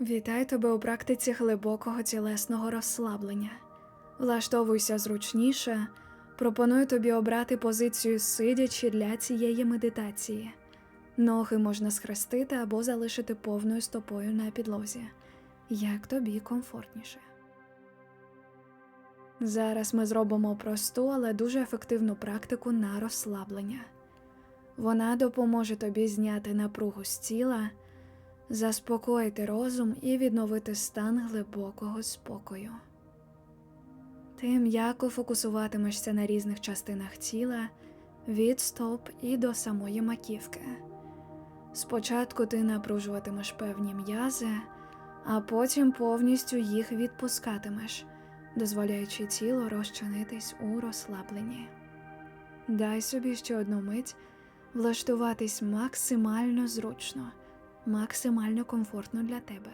Вітаю тебе у практиці глибокого тілесного розслаблення. Влаштовуйся зручніше. Пропоную тобі обрати позицію сидячи для цієї медитації. Ноги можна схрестити або залишити повною стопою на підлозі, як тобі комфортніше. Зараз ми зробимо просту, але дуже ефективну практику на розслаблення. Вона допоможе тобі зняти напругу з тіла, заспокоїти розум і відновити стан глибокого спокою. Ти м'яко фокусуватимешся на різних частинах тіла від стоп і до самої маківки. Спочатку ти напружуватимеш певні м'язи, а потім повністю їх відпускатимеш, дозволяючи тілу розчинитись у розслабленні. Дай собі ще одну мить влаштуватись максимально зручно, максимально комфортно для тебе.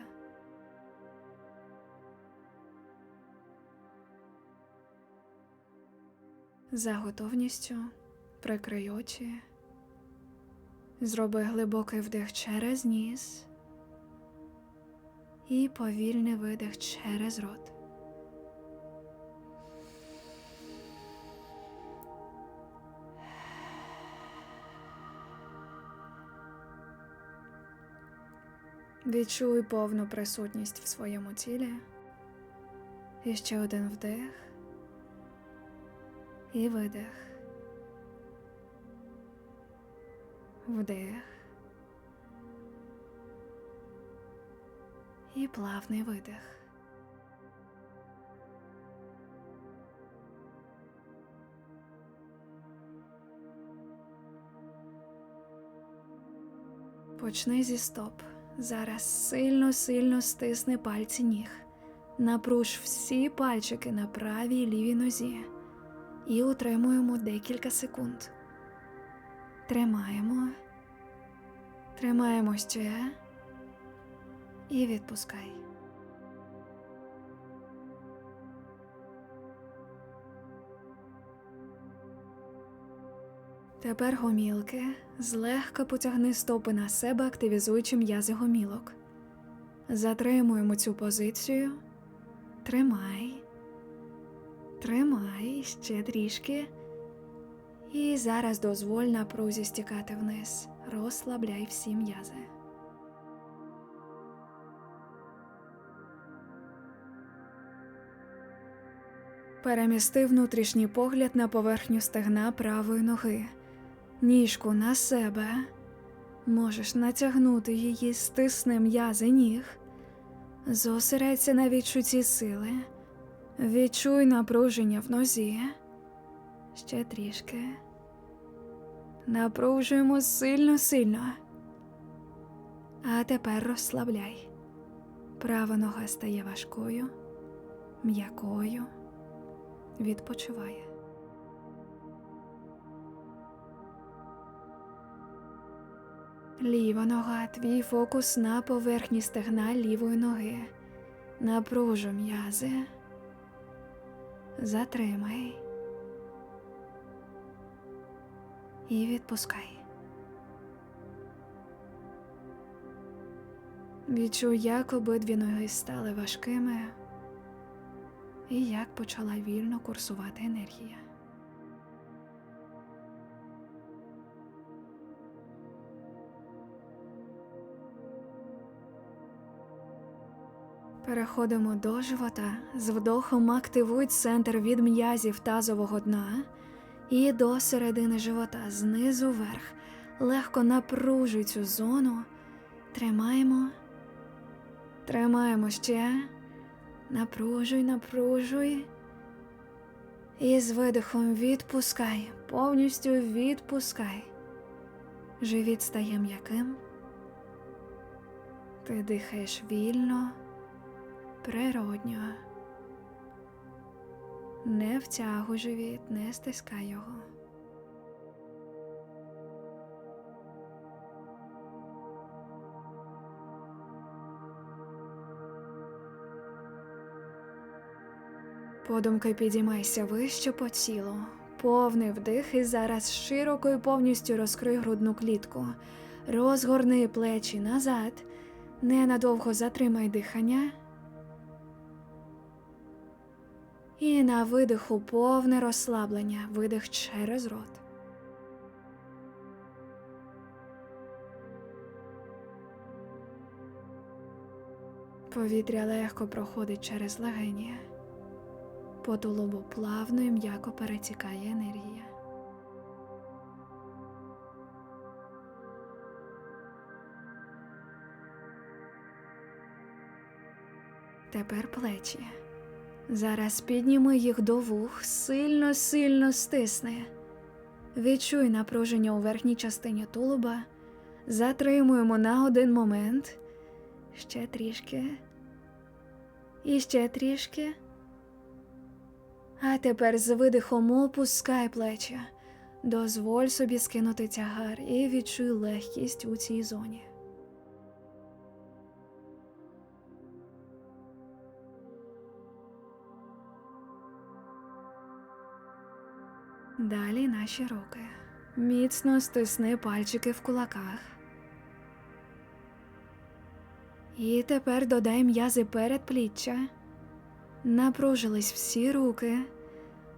За готовністю прикрий очі. Зроби глибокий вдих через ніс і повільний видих через рот. Відчуй повну присутність в своєму тілі. І ще один вдих і видих. Вдих. І плавний видих. Почни зі стоп. Зараз сильно сильно стисни пальці ніг. Напруж всі пальчики на правій лівій нозі і утримуємо декілька секунд. Тримаємо, тримаємо ще і відпускай. Тепер гомілки злегка потягни стопи на себе, активізуючи м'язи гомілок. Затримуємо цю позицію. Тримай. Тримай ще трішки. І зараз дозволь напрузі стікати вниз. Розслабляй всі м'язи. Перемісти внутрішній погляд на поверхню стегна правої ноги, ніжку на себе. Можеш натягнути її, стисни м'язи ніг. Зосередься на відчутті сили. Відчуй напруження в нозі. Ще трішки. Напружуємо сильно-сильно. А тепер розслабляй. Права нога стає важкою, м'якою. Відпочиває. Ліва нога, твій фокус на поверхні стегна лівої ноги. Напружу м'язи. Затримай. І відпускай. Відчуй, як обидві ноги стали важкими і як почала вільно курсувати енергія. Переходимо до живота. З вдохом активуй центр від м'язів тазового дна і до середини живота, знизу вверх. Легко напружуй цю зону. Тримаємо. Тримаємо ще. Напружуй, напружуй. І з видихом відпускай. Повністю відпускай. Живіт стає м'яким. Ти дихаєш вільно природньо. Не втягуй живіт, не стискай його. Подумки підіймайся вище по тілу. Повний вдих і зараз широко і повністю розкрий грудну клітку. Розгорни плечі назад. Ненадовго затримай дихання. І на видиху повне розслаблення. Видих через рот. Повітря легко проходить через легені. По тулубу плавно і м'яко перетікає енергія. Тепер плечі. Зараз підніми їх до вух, сильно, сильно стисни. Відчуй напруження у верхній частині тулуба. Затримуємо на один момент. Ще трішки. І ще трішки. А тепер з видихом опускай плечі. Дозволь собі скинути тягар і відчуй легкість у цій зоні. Далі наші руки. Міцно стисни пальчики в кулаках. І тепер додай м'язи передпліччя. Напружились всі руки.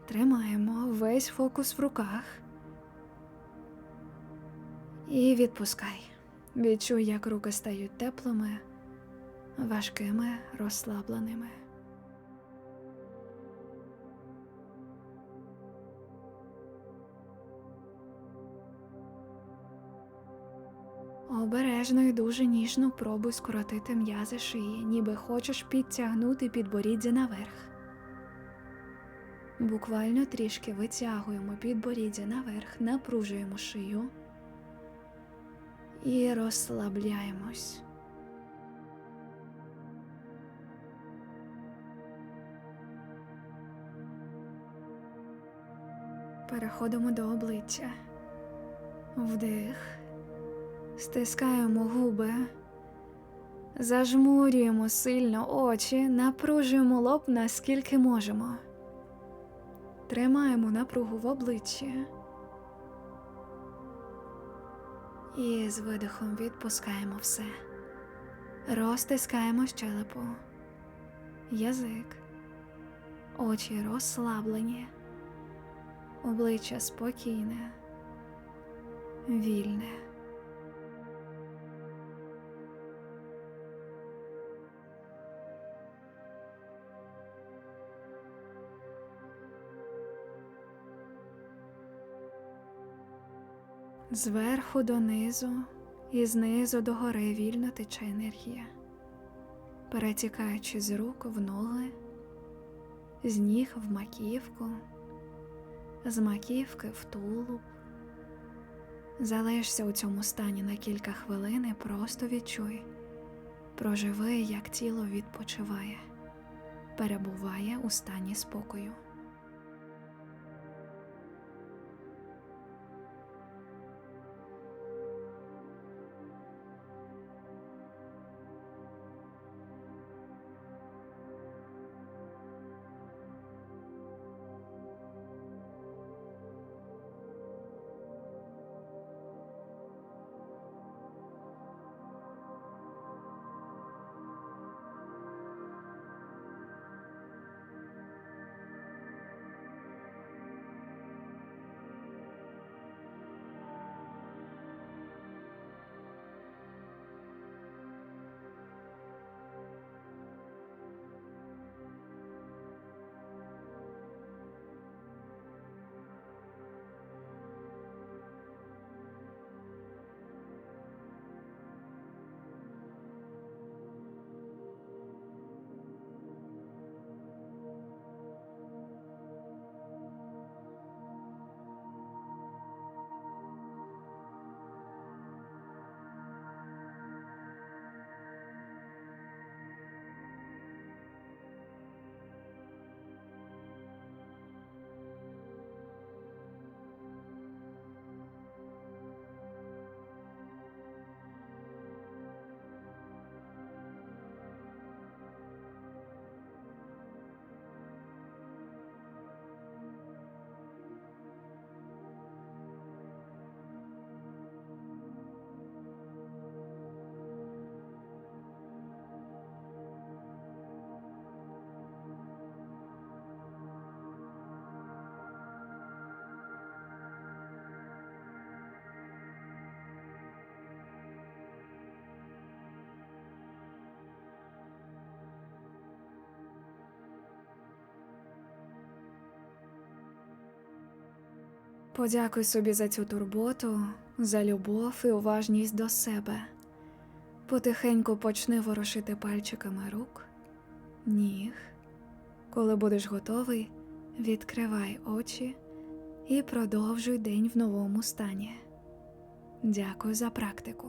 Тримаємо весь фокус в руках. І відпускай. Відчуй, як руки стають теплими, важкими, розслабленими. Обережно і дуже ніжно пробуй скоротити м'язи шиї, ніби хочеш підтягнути підборіддя наверх. Буквально трішки витягуємо підборіддя наверх, напружуємо шию і розслабляємось. Переходимо до обличчя. Вдих. Стискаємо губи, зажмурюємо сильно очі, напружуємо лоб наскільки можемо. Тримаємо напругу в обличчі. І з видихом відпускаємо все. Розтискаємо щелепу, язик, очі розслаблені, обличчя спокійне, вільне. Зверху донизу і знизу до гори вільно тече енергія, перетікаючи з рук в ноги, з ніг в маківку, з маківки в тулуб. Залишся у цьому стані на кілька хвилин і просто відчуй, проживи, як тіло відпочиває, перебуває у стані спокою. Подякуй собі за цю турботу, за любов і уважність до себе. Потихеньку почни ворушити пальчиками рук, ніг. Коли будеш готовий, відкривай очі і продовжуй день в новому стані. Дякую за практику.